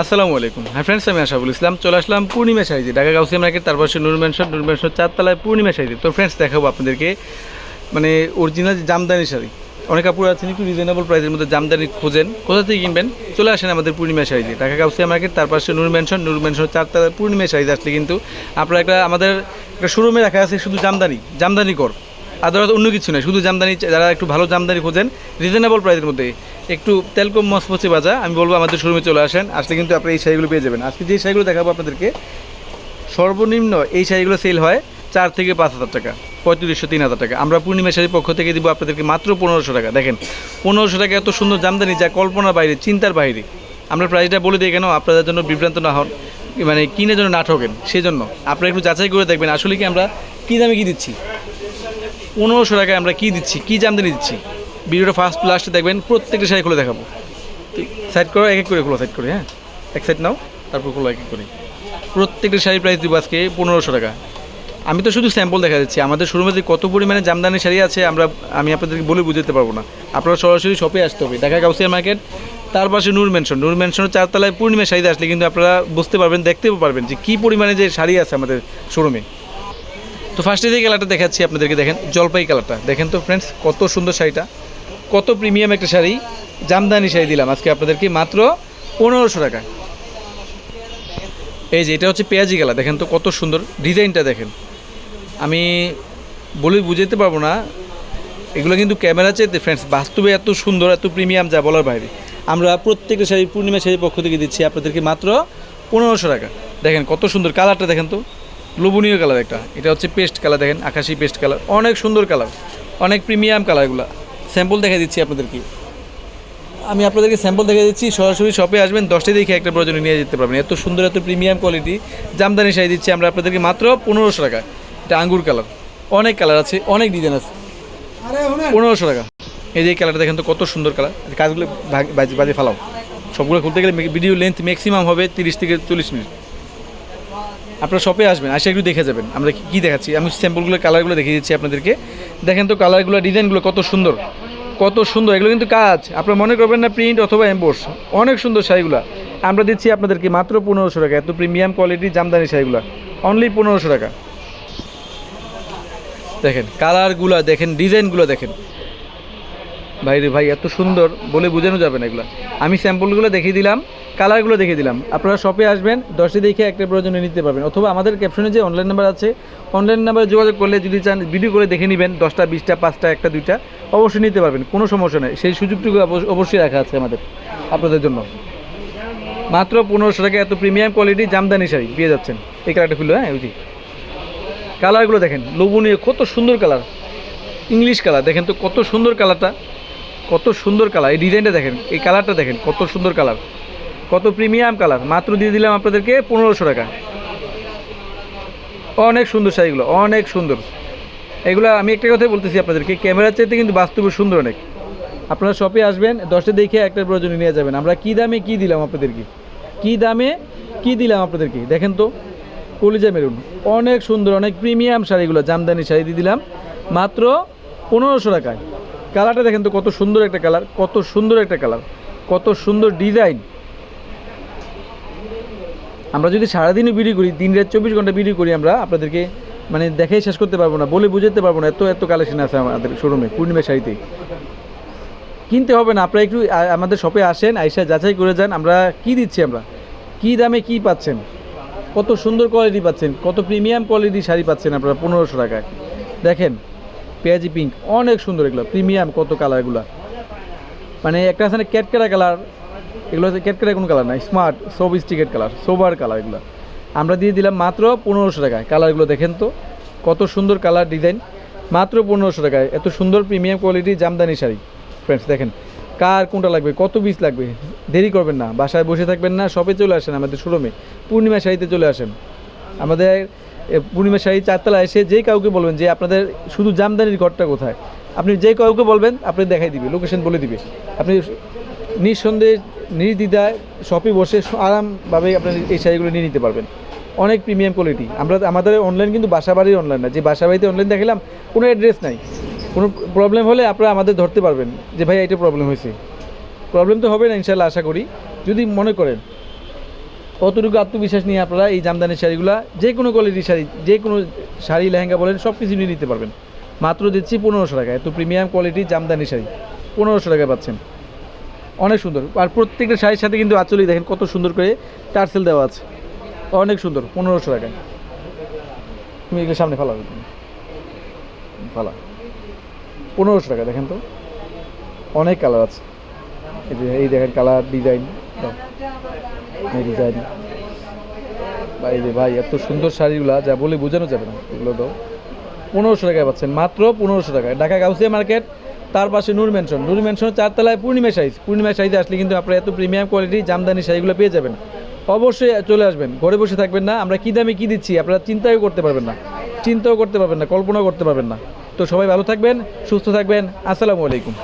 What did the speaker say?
আসসালামু আলাইকুম। হ্যাঁ ফ্রেন্ডস আমি আশাফুল ইসলাম। চলে আসলাম পূর্ণিমা শাড়িতে। ঢাকা গাউসিয়া মার্কেট তার পাশে নুর ম্যানশন নুর ম্যানশন চারতলায় পূর্ণিমা শাড়িতে। তো ফ্রেন্ডস দেখাবো আপনাদেরকে মানে অরিজিনাল জামদানি শাড়ি। অনেক কাপড় আছেন, একটু রিজনেবল প্রাইসের মধ্যে জামদানি খোঁজেন। কোথা থেকে কিনবেন? চলে আসেন আমাদের পূর্ণিমা শাড়িতে। ঢাকা গাউসিয়া মার্কেট তার পাশে নুর ম্যানশন নুর ম্যানশন চারতলায় পূর্ণিমা শাড়িতে আসলে কিন্তু আপনারা একটা আমাদের একটা শোরুমে রাখা আছে শুধু জামদানি জামদানি কর আদারওয়াইজ অন্য কিছু নয় শুধু জামদানি, যারা একটু ভালো জামদানি খোঁজেন রিজনেবল প্রাইসের মধ্যে। একটু তেল কম মচমচে বাজা আমি বলব আমাদের শোরুমে চলে আসেন, আসলে কিন্তু আপনি এই শাড়িগুলো পেয়ে যাবেন। আজকে যে শাড়িগুলো দেখাবো আপনাদেরকে, সর্বনিম্ন এই শাড়িগুলো সেল হয় চার থেকে পাঁচ হাজার টাকা, পঁয়ত্রিশশো, তিন হাজার টাকা। আমরা পূর্ণিমা শাড়ির পক্ষ থেকে দিব আপনাদেরকে মাত্র পনেরোশো টাকা। দেখেন, পনেরোশো টাকা এত সুন্দর জামদানি যা কল্পনার বাইরে, চিন্তার বাইরে। আমরা প্রাইসটা বলে দিই কেন, আপনাদের জন্য বিভ্রান্ত না হন মানে কিনে জন্য না ঠকেন সেই জন্য আপনারা একটু যাচাই করে দেখবেন, আসলে কি আমরা কী দামে কী দিচ্ছি। পনেরোশো টাকায় আমরা কী দিচ্ছি, কী জামদানি দিচ্ছি। ভিডিওটা ফার্স্ট লাস্টে দেখবেন, প্রত্যেকটা শাড়ি খুলে দেখাবো। সাইড করো, এক এক করে খোলো সাইড করে হ্যাঁ? এক সাইড নাও, তারপর খোলো, এক এক করে। প্রত্যেকটা শাড়ির প্রাইস দিব আজকে পনেরোশো টাকা। আমি তো শুধু স্যাম্পল দেখা যাচ্ছি আমাদের শোরুমে যে কত পরিমাণে জামদানি শাড়ি আছে, আমরা, আমি আপনাদেরকে বলে বুঝতে পারব না। আপনারা সরাসরি শপে আসতে হবে, ঢাকা গাউসিয়া মার্কেট তার পাশে নূর মেনশন নূর মেনশনের চারতলায় পূর্ণিমা শাড়িতে আসলে কিন্তু আপনারা বুঝতে পারবেন দেখতেও পারবেন যে কী পরিমাণে যে শাড়ি আছে আমাদের শোরুমে তো ফার্স্টে যে কালারটা দেখাচ্ছি আপনাদেরকে, দেখেন জলপাই কালারটা দেখেন তো ফ্রেন্ডস কত সুন্দর শাড়িটা। কত প্রিমিয়াম একটা শাড়ি জামদানি শাড়ি দিলাম আজকে আপনাদেরকে, মাত্র পনেরোশো টাকা। এই যে এটা হচ্ছে পেঁয়াজি কালার, দেখেন তো কত সুন্দর ডিজাইনটা দেখেন। আমি বলে বুঝাতে পারব না, এগুলো কিন্তু ক্যামেরা চেয়ে ফ্রেন্ডস বাস্তবে এত সুন্দর, এত প্রিমিয়াম যা বলার বাইরে। আমরা প্রত্যেকটা শাড়ি, পূর্ণিমা শাড়ির পক্ষ থেকে দিচ্ছি আপনাদেরকে মাত্র পনেরোশো টাকা। দেখেন কত সুন্দর কালারটা দেখেন তো, লোভনীয় কালার একটা। এটা হচ্ছে পেস্ট কালার, দেখেন আকাশি পেস্ট কালার, অনেক সুন্দর কালার, অনেক প্রিমিয়াম কালারগুলো। স্যাম্পল দেখা দিচ্ছি আপনাদেরকে। আমি আপনাদেরকে স্যাম্পল দেখে দিচ্ছি, সরাসরি শপে আসবেন, দশটা দেখে একটা প্রয়োজনে নিয়ে যেতে পারবেন। এত সুন্দর, এত প্রিমিয়াম কোয়ালিটি জামদানি শাড়ি দিচ্ছি আমরা আপনাদেরকে মাত্র পনেরোশো টাকা। এটা আঙ্গুর কালার অনেক কালার আছে, অনেক ডিজাইন আছে। পনেরোশো টাকা। এই যে কালারটা দেখেন তো, কত সুন্দর কালার কাজগুলো বাজে ফালাও। সবগুলো খুলতে গেলে ভিডিও লেন্থ ম্যাক্সিমাম হবে তিরিশ থেকে চল্লিশ মিনিট। আপনারা শপে আসবেন, আসে একটু দেখে যাবেন। আমরা কি দেখাচ্ছি? আমি স্যাম্পলগুলো কালারগুলো দেখিয়ে দিচ্ছি আপনাদেরকে। দেখেন তো কালারগুলো ডিজাইনগুলো কত সুন্দর। কত সুন্দর, এগুলো কিন্তু কাজ। আপনারা মনে করবেন না প্রিন্ট অথবা এম্বোস অনেক সুন্দর শাড়িগুলো। আমরা দিচ্ছি আপনাদেরকে মাত্র পনেরোশো টাকা। এত প্রিমিয়াম কোয়ালিটি জামদানি শাড়িগুলো। অনলি পনেরোশো টাকা। দেখেন, কালারগুলো দেখেন, ডিজাইনগুলো দেখেন। ভাই রে ভাই, এত সুন্দর, বলে বোঝানো যাবে না এগুলো। আমি স্যাম্পলগুলো দেখিয়ে দিলাম। কালারগুলো দেখিয়ে দিলাম। আপনারা শপে আসবেন দশটি দেখে একটা প্রয়োজনে নিতে পারবেন। অথবা আমাদের ক্যাপশনে যে অনলাইন নাম্বার আছে অনলাইন নাম্বারে যোগাযোগ করলে যদি চান ভিডিও করে দেখে নেবেন, দশটা, বিশটা, পাঁচটা, একটা, দুইটা, অবশ্যই নিতে পারবেন, কোনো সমস্যা নেই। সেই সুযোগটুকু অবশ্য- অবশ্যই রাখা আছে আমাদের, আপনাদের জন্য। মাত্র পনেরোশো টাকা, এত প্রিমিয়াম কোয়ালিটি জামদানি শাড়ি, পেয়ে যাচ্ছেন। এই কালারটা খুললো হ্যাঁ ওই কালারগুলো দেখেন, লোভনীয়, কত সুন্দর কালার। ইংলিশ কালার, দেখেন তো কত সুন্দর কালারটা, কত সুন্দর কালার। এই ডিজাইনটা দেখেন, এই কালারটা দেখেন, কত সুন্দর কালার। কত প্রিমিয়াম কালার? মাত্র দিয়ে দিলাম আপনাদেরকে পনেরোশো টাকা। অনেক সুন্দর শাড়িগুলো অনেক সুন্দর। এগুলো আমি একটা কথাই বলতেছি আপনাদেরকে, ক্যামেরার চাইতে কিন্তু বাস্তবে সুন্দর অনেক। আপনারা শপে আসবেন, দশটা দেখে একটা প্রয়োজনে নিয়ে যাবেন। আমরা কী দামে কী দিলাম আপনাদেরকে? কী দামে কী দিলাম আপনাদেরকে? দেখেন তো, কলিজা মেরুন। অনেক সুন্দর, অনেক প্রিমিয়াম শাড়িগুলো, জামদানি শাড়ি দিয়ে দিলাম। মাত্র পনেরোশো টাকায়। কালারটা দেখেন তো কত সুন্দর একটা কালার, কত সুন্দর একটা কালার, কত সুন্দর ডিজাইন। আমরা যদি সারাদিনও বিক্রি করি, দিন রাত চব্বিশ ঘণ্টা বিক্রি করি আমরা, আপনাদেরকে মানে দেখেই শেষ করতে পারব না, বলে বুঝাতে পারব না, এত এত কালেকশন আছে আমাদের শোরুমে পূর্ণিমা শাড়িতে কিনতে হবে না, আপনারা একটু আমাদের শপে আসেন, আইসা যাচাই করে যান, আমরা কি দিচ্ছি আমরা? কি দামে কি পাচ্ছেন? কত সুন্দর কোয়ালিটি পাচ্ছেন, কত প্রিমিয়াম কোয়ালিটি শাড়ি পাচ্ছেন আপনারা পনেরোশো টাকায়। দেখেন, পেঁয়াজি পিঙ্ক অনেক সুন্দর এগুলো প্রিমিয়াম কত কালারগুলো মানে একটা আছে না, ক্যাটকেরা কালার এগুলো হচ্ছে ক্যাটকেরা কোনো কালার নাই স্মার্ট সব সোবিস্টিকেট কালার সোবার কালার এগুলো। আমরা দিয়ে দিলাম মাত্র পনেরোশো টাকায় কালারগুলো দেখেন তো, কত সুন্দর কালার ডিজাইন মাত্র পনেরোশো টাকায়, এত সুন্দর premium quality Jamdani sari. Friends দেখেন, কার কোনটা লাগবে, কত পিস লাগবে, দেরি করবেন না, বাসায় বসে থাকবেন না শপে চলে আসেন আমাদের শোরুমে পূর্ণিমা শাড়িতে চলে আসেন। আমাদের পূর্ণিমা শাড়ি চারতলা এসে যেই কাউকে বলবেন যে আপনাদের শুধু জামদানির ঘরটা কোথায়, আপনি যে কাউকে বলবেন, আপনি দেখাই দিবে লোকেশন বলে দিবে। আপনি নিঃসন্দেহে নির্দ্বিধায় শপে বসে আরামভাবে আপনার এই শাড়িগুলো নিয়ে নিতে পারবেন। অনেক প্রিমিয়াম কোয়ালিটি আমরা আমাদের অনলাইন কিন্তু বাসা বাড়ির অনলাইন না। যে বাসা বাড়িতে অনলাইন দেখালাম কোনো অ্যাড্রেস নাই। কোনো প্রবলেম হলে আপনারা আমাদের ধরতে পারবেন যে, ভাই, এটা প্রবলেম হয়েছে। প্রবলেম তো হবে না ইনশাল্লাহ আশা করি। যদি মনে করেন, কতটুকু আত্মবিশ্বাস নিয়ে আপনারা এই জামদানি শাড়িগুলো, যে কোনো কোয়ালিটির শাড়ি, যে কোনো শাড়ি, লেহেঙ্গা বলেন সব কিছু নিয়ে নিতে পারবেন। মাত্র দিচ্ছি পনেরোশো টাকা। এত প্রিমিয়াম কোয়ালিটির জামদানি শাড়ি। পনেরোশো টাকা পাচ্ছেন। অনেক সুন্দর। আর প্রত্যেকটা শাড়ির সাথে কিন্তু আঁচলেই দেখেন কত সুন্দর করে টার্সেল দেওয়া আছে। অনেক সুন্দর, পনেরোশো টাকায় তুমি এগুলো সামনে ফালাও। তুমি ফালা পনেরোশো টাকা, দেখেন তো। অনেক কালার আছে। এই দেখেন কালার ডিজাইন এই ডিজাইন ভাই রে ভাই, এত সুন্দর শাড়িগুলো, যা বলে বোঝানো যাবে না। এগুলো তো পনেরোশো টাকায় পাচ্ছেন। মাত্র পনেরোশো টাকায়। ঢাকা গাউসিয়া মার্কেট তার পাশে নূর মেনশন নূর চার চারতলায় পূর্ণিমা সাইজ পূর্ণিমা সাইজে আসলে কিন্তু আপনার এত প্রিমিয়াম কোয়ালিটি জামদানি শাড়িগুলো পেয়ে যাবেন। অবশ্যই চলে আসবেন। ঘরে বসে থাকবেন না। আমরা কী দামে কী দিচ্ছি আপনারা চিন্তাও করতে পারবেন না। চিন্তাও করতে পারবেন না, কল্পনাও করতে পারবেন না। তো সবাই ভালো থাকবেন, সুস্থ থাকবেন। আসসালামু আলাইকুম।